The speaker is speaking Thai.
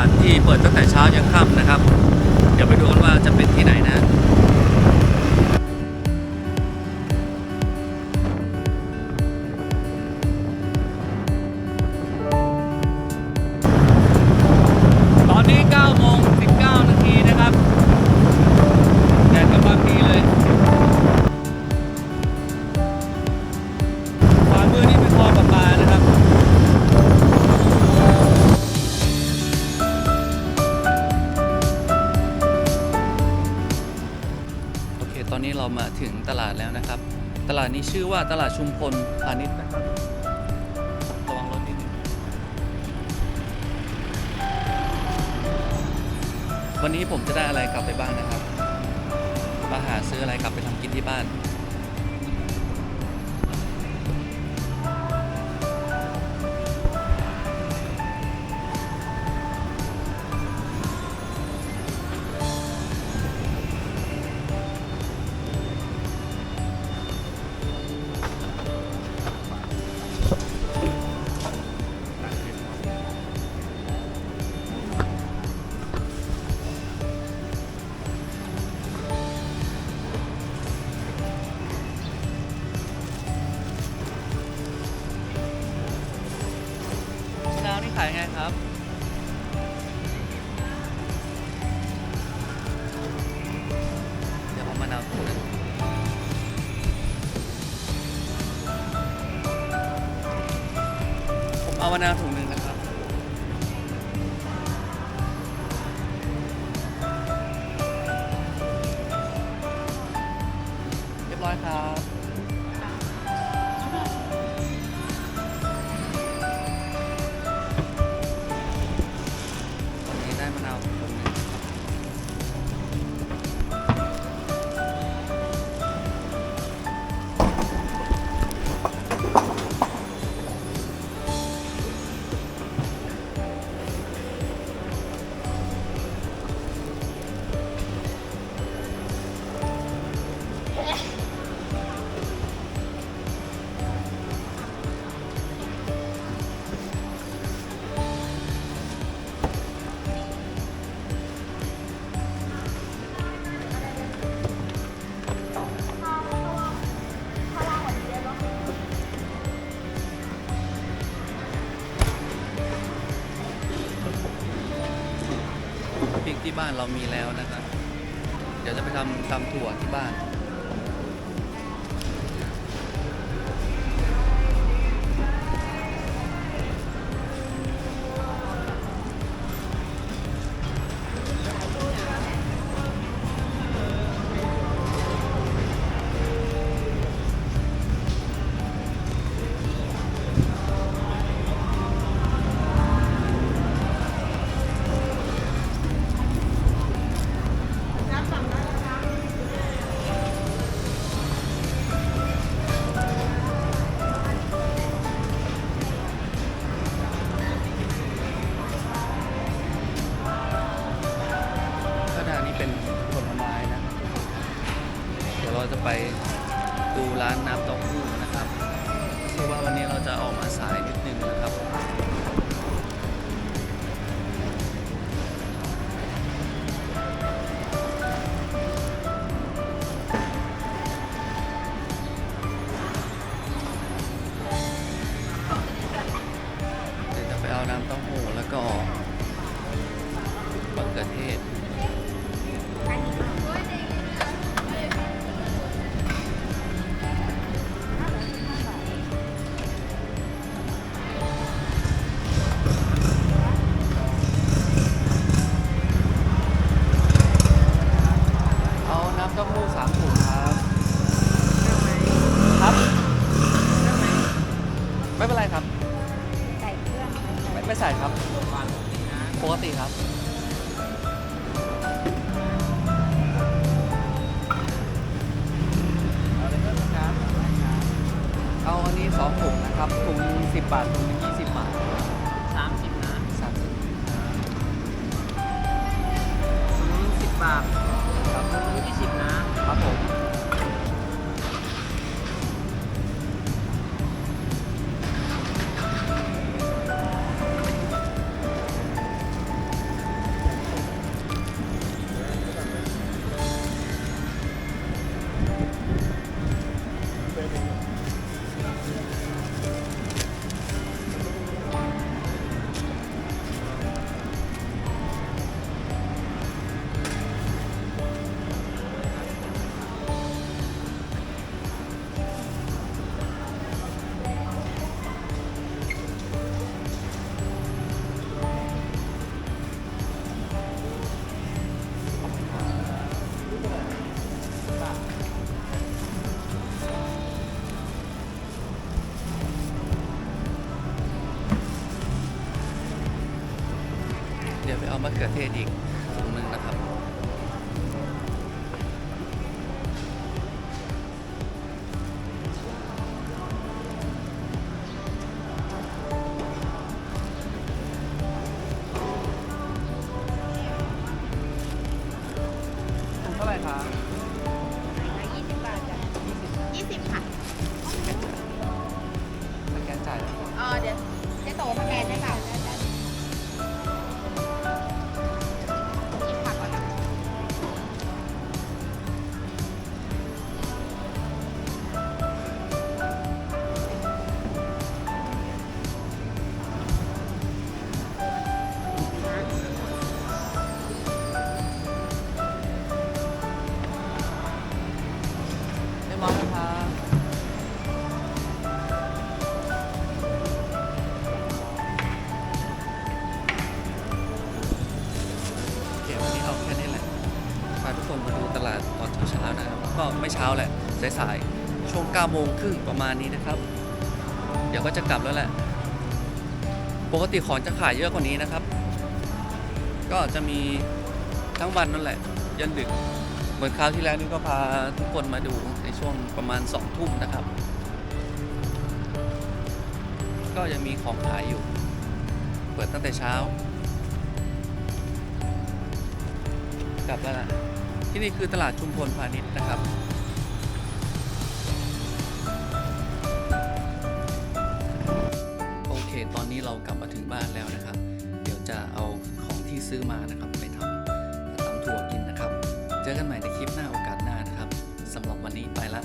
าดที่เปิดตั้งแต่เช้ายันค่ำนะครับ เดี๋ยวไปดูกันว่าจะเป็นที่ไหนนะตอนนี้9โมง19นาทีีชื่อว่าตลาดชุมพลพาณิชย์นะครับระวังรถนิดนึงวันนี้ผมจะได้อะไรกลับไปบ้างนะครับ มาหาซื้ออะไรกลับไปทำกินที่บ้านาวนี่ขายไงครับ เดี๋ยวเอามะนาวถุงหนึงผมเอามะนาวถุงหนึ่งนะครับ เรียบร้อยครับ ที่บ้านเรามีแล้วนะครับ เดี๋ยวจะไปทำตำถั่วที่บ้าน จะไปดูร้านน้ำเต้าหู้นะครับเพราะว่าวันนี้เราจะออกมาสายนิด ไปเอามะเขือเทศอีกถุงหนึ่งนะครับ ถุงเท่าไหร่คะ ไม่เช้าแหละสายๆช่วง9โมงครึ่งประมาณนี้นะครับ เดี๋ยวก็จะกลับแล้วแหละ ปกติของจะขายเยอะกว่านี้นะครับ ก็จะมีทั้งวันนั่นแหละ ยันดึก เหมือนคราวที่แล้วนี่ก็พาทุกคนมาดูในช่วงประมาณ2องทุ่มนะครับ ก็ยังมีของขายอยู่ เปิดตั้งแต่เช้า กลับแล้วล่ะที่นี่คือตลาดชุมพลพาณิชย์นะครับ คตอนนี้เรากลับมาถึงบ้านแล้วนะครับ เดี๋ยวจะเอาของที่ซื้อมานะครับ ไปทำตำถั่วกินนะครับ เจอกันใหม่ในคลิปหน้าโอกาสหน้านะครับสำหรับวันนี้ไปละ